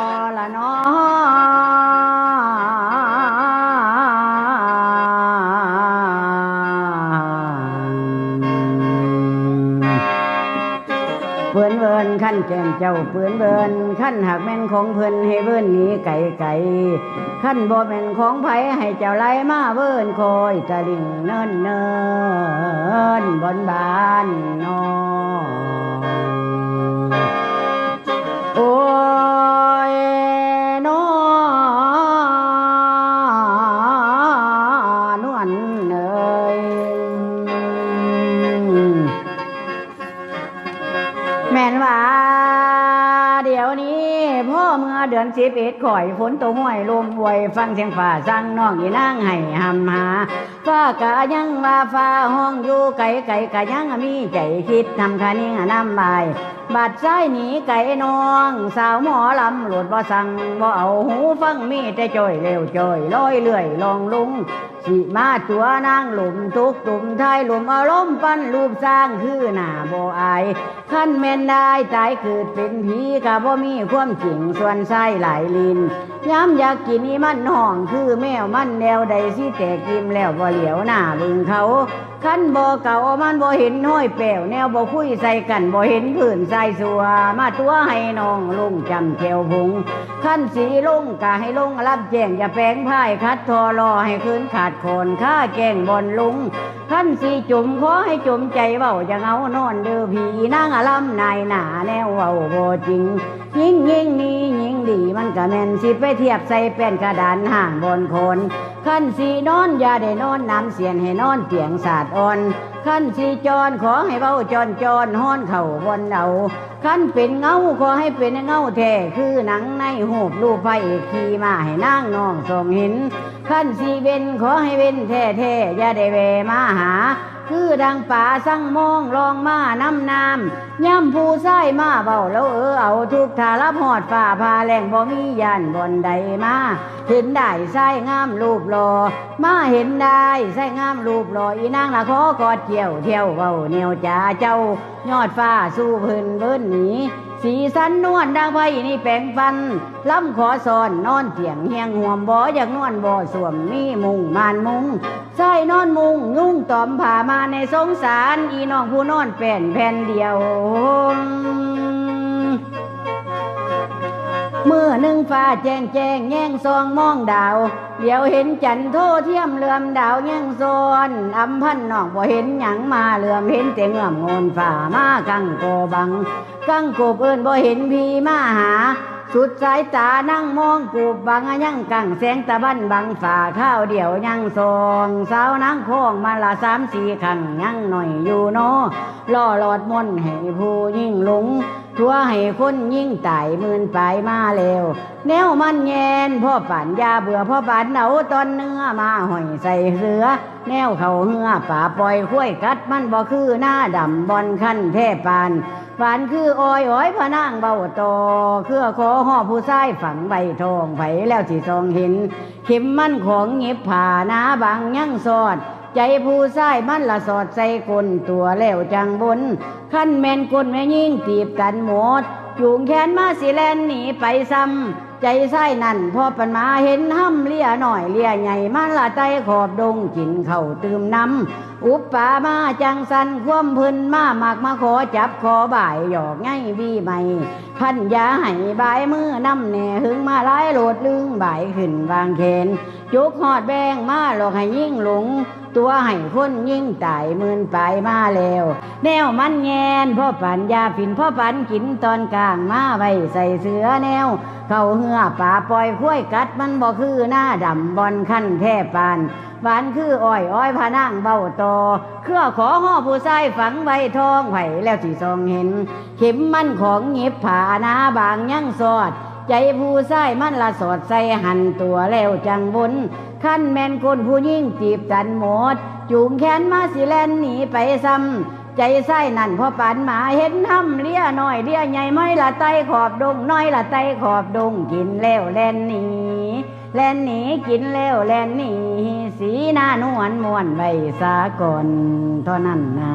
อละนอเพื่อนเวินขั้นแก้มเจ้าเพื่อนเวินขั้นหากแม่นของเพื่อนให้เวินหนีไก่ไก่ขั้นบ่แม่นของไผให้เจ้าไล่มาเวินคอยตะลิ่งเนินเนินบนบานนอ พ่อเมื่อเดือนสิบเอ็ดข่อยฝนตกห้วยลมบวย ฟังเสียงฝ่าสั่งน้องอีนางให้หำหาฟ้ากะยังว่าฟ้าห้องอยู่ไก่ไก่กะยังมีใจคิดทำคานิ่งน้ำบายบัดใจหนีไก่น้อง สาวหมอลำหลุดบ่สั่งบ่เอาหูฟังมีแต่จ้อยเร็วจ้อยลอยเลื่อยลองลุงสิมาตัวนางหลุมทุกตุ่มไทยหลุมอารมณ์ปั้นรูปสร้างคือหน้าบ่อายขั้นแม่นได้ตายเกิดเป็นผีกะบ่มีความจริงส่วนไส้หลายลินย้ำอยากกินนี่มันห้องคือแมวมันแนวใดสิแต่กิมแล้วบ่เหลียวหน้าบึงเขาขั้นบ่เก่ามันบ่เห็นห้อยแป้วแนวบ่คุยใส่กันบ่เห็นผื่นใส่สัวมาตัวให้น้องลุงจำแควพุงขั้นสีลุงกะให้ลุงรับแจ้งอย่าแปลงพ่ายคัดทอรอให้คืนขาดคนค่าแกงบนลุง ขั้นสีจุ่มขอให้จุ่มใจเบาจะเอานอนเดือผีนางอลำนายหนาแนวเบาบ่จริง ยิ่งยิ่งนี้ยิ่งดีมันก็แม่นสิไปเทียบใส่เป็นกระดานห่างบนคน ขั้นสีนอนอย่าได้นอนน้ำเสียนให้นอนเตียงสาดอ่อน ขั้นสีจอนขอให้เบาจอนจอนห้อนเข่าบนเอา ขั้นเป็นเงาขอให้เป็นเงาแท้คือหนังในหูบรูปไฟขี่มาให้นางน้องส่งเห็นขั้นสีเป็นขอให้เป็นแท้แท้อย่าได้แวมาหา คือดังป่าสั่งมองลองมาน้ำน้ำย่ำผู้ใส่มาเบาแล้วเออเอาทุกทารับหอดฝ่าพาแรงบ่มียันบนใดมาเห็นได้ใส่งามรูปหลอมาเห็นได้ใส่งามรูปหลออีนางละขอกอดเกี่ยวเที่ยวเบาเหนียวจ่าเจ้ายอดฟ้าสู้พื้นเบิ้นหนี สีสันนวลดังไพนี่แปลงฟันล้ำขอสอนนอนเตียงเฮียงห่วมบ่อยากนวลบ่สวมมีมุงมานมุงใส่นอนมุงยุ่งตอมผ่ามาในสงสารอีน้องผู้นอนแผ่นแผ่นเดียว เมื่อหนึ่งฟ้าแจ้งแจ้งแง่งซองมองดาว เดี๋ยวเห็นจันทร์โทเทียมเลื่อมดาวแง่งโซนอำพันนอกบ่เห็นหยังมาเลื่อมเห็นแต่เงื่อมโงนฝ่ามากังโกบังกังกูบเอินบ่เห็นพี่มาหา สุดสายตานั่งมองกูบบังยังกังแสงตะบันบังฝ่าข้าวเดี่ยวยังซองสาวนางโค้งมาละสามสี่ขังยังหน่อยอยู่เนอล่อหลอดมนให้ผู้ยิ่งหลงทั่วให้คนยิ่งตายมื่นปลายมาแล้วแนวมันแยนพ่อป่านยาเบื่อพ่อป่านเอาตอนเนื้อมาห่อยใส่เสือ แนวเขาเหือป่าปล่อยข้วยกัดมันบ่คือหน้าดำบอนขั้นแท่ปาน ฝันคืออ้อยอ้อยพะนางเบาโตเครือขอห่อผู้ชายฝังใบทองไผแล้วสีทองเห็น เข็มมั่นของเงีบผ่าหนาบางยั่งสอด ใจผู้ชายมันละสอดใส่กลตัวแล้วจังบน ขั้นแมนกลแม่ยิ่งตีบกันหมดจูงแขนมาสิแลนหนีไปซ้ำ ใจไส้นั่นพอปันมาเห็นห้ำเลียหน่อยเลียใหญ่มาละใจขอบดงกินเข่าตื่มน้ำอุปปามาจังสันคว่ำพื้นมาหมักมาขอจับคอบ่ายหยอกง่ายวีใหม่ พันยาให้บายมือน้ำแหน่หึงมาไล่โหลดลึงบ่ายขึ้นวางเขน จุกหอดแบงมาหลอกให้ยิ่งหลง ตัวให้คนยิ่งตายมื่นปมาแล้ว แนวมันแงนพ่อปันยาฝินพ่อปันกินตอนกลางมาไว้ใส่เสือแนว เขาเหือป่าปล่อยข้วยกัดมันบ่คือหน้าดำบอนขั้นแท่ปานหวานคืออ้อยอ้อยพะนางเบ้าตอเครือขอห่อผู้ชายฝังใบทองไผ่แล้วสิทรงเห็น เข็มมันของหยิบผานาบางยังสอด ใจผู้ชายมันละสอดใส่หันตัวแล้วจังบนขั้นแมนคนผู้ยิ่งจีบกันหมด จูงแขนมาสิแลนหนีไปซ้ำใจไส้นั่นพอปานหมาเห็นห้ำเลี้ยน้อยเลี้ยใหญ่ไม่ละไตขอบดงน้อยละไตขอบดงกินแล้วแลนหนีแลนหนีกินแล้วแลนหนีสีหน้านวลมวนไว้สาก่อนเท่านั้นนะ